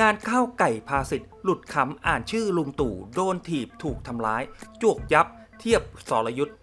งานข้าวไก่ภาสิทธิ์หลุดคำอ่านชื่อลุงตู่โดนถีบถูกทำร้าย จวกยับ เทียบสรยุทธ์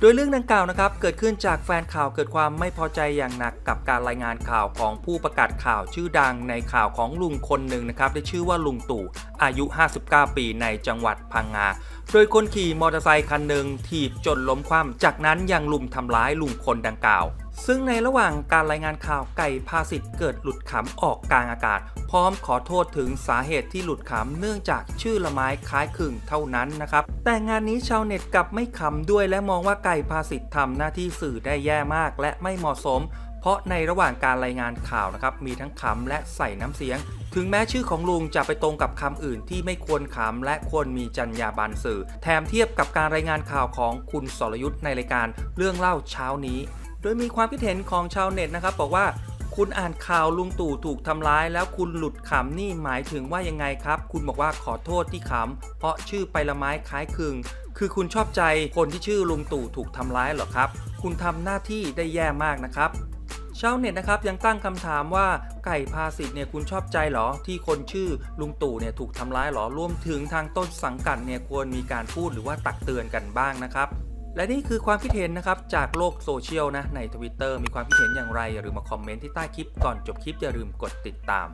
โดยเรื่องดังกล่าวนะครับ เกิดขึ้นจากแฟนข่าวเกิดความไม่พอใจอย่างหนักกับการรายงานข่าวของผู้ประกาศข่าวชื่อดังในข่าวของลุงคนหนึ่งนะครับได้ชื่อว่าลุงตู่อายุ 59 ปีในจังหวัดพังงา โดยคนขี่มอเตอร์ไซคันหนึ่งถีบจนล้มคว่ำจากนั้นยังลุมทำร้ายลุงคนดังกล่าว ซึ่งในระหว่างการรายงานข่าวไก่พาสิทธิ์เกิดหลุดขำออกกลางอากาศ พร้อมขอโทษถึงสาเหตุที่หลุดขำเนื่องจากชื่อละไม้คล้ายคลึงเท่านั้นนะครับ แต่งานนี้ชาวเน็ตกลับไม่ขำด้วยและมองว่าไก่พาสิทธิ์ทำหน้าที่สื่อได้แย่มากและไม่เหมาะสม เพราะในระหว่างการรายงานข่าวนะครับมีทั้งขำและใส่น้ำเสียง ถึงแม้ชื่อของลุงจะไปตรงกับคำอื่นที่ไม่ควรขำและควรมีจรรยาบรรณสื่อ แถมเทียบกับการรายงานข่าวของคุณสรยุทธ์ในรายการเรื่องเล่าเช้านี้ โดยมีความคิดเห็นของชาวเน็ตนะครับบอกว่าคุณอ่านข่าวลุงตู่ถูกทำร้าย แล้วคุณหลุดขำนี่หมายถึงว่ายังไงครับ คุณบอกว่าขอโทษที่ขำเพราะชื่อไปละไม้คล้ายคลึง คือคุณชอบใจคนที่ชื่อลุงตู่ถูกทำร้ายเหรอครับ คุณทำหน้าที่ได้แย่มากนะครับชาวเน็ตนะครับยังตั้งคำถามว่าไก่พาสิทธิ์เนี่ยคุณชอบใจเหรอ ที่คนชื่อลุงตู่เนี่ยถูกทำร้ายเหรอรวมถึงทางต้นสังกัดเนี่ยควรมีการพูดหรือว่าตักเตือนกันบ้างนะครับ และนี่คือความคิดเห็นนะครับ จากโลกโซเชียลนะ ใน Twitter มีความคิดเห็นอย่างไร อย่าลืมมาคอมเมนต์ที่ใต้คลิปก่อนจบคลิปอย่าลืมกดติดตาม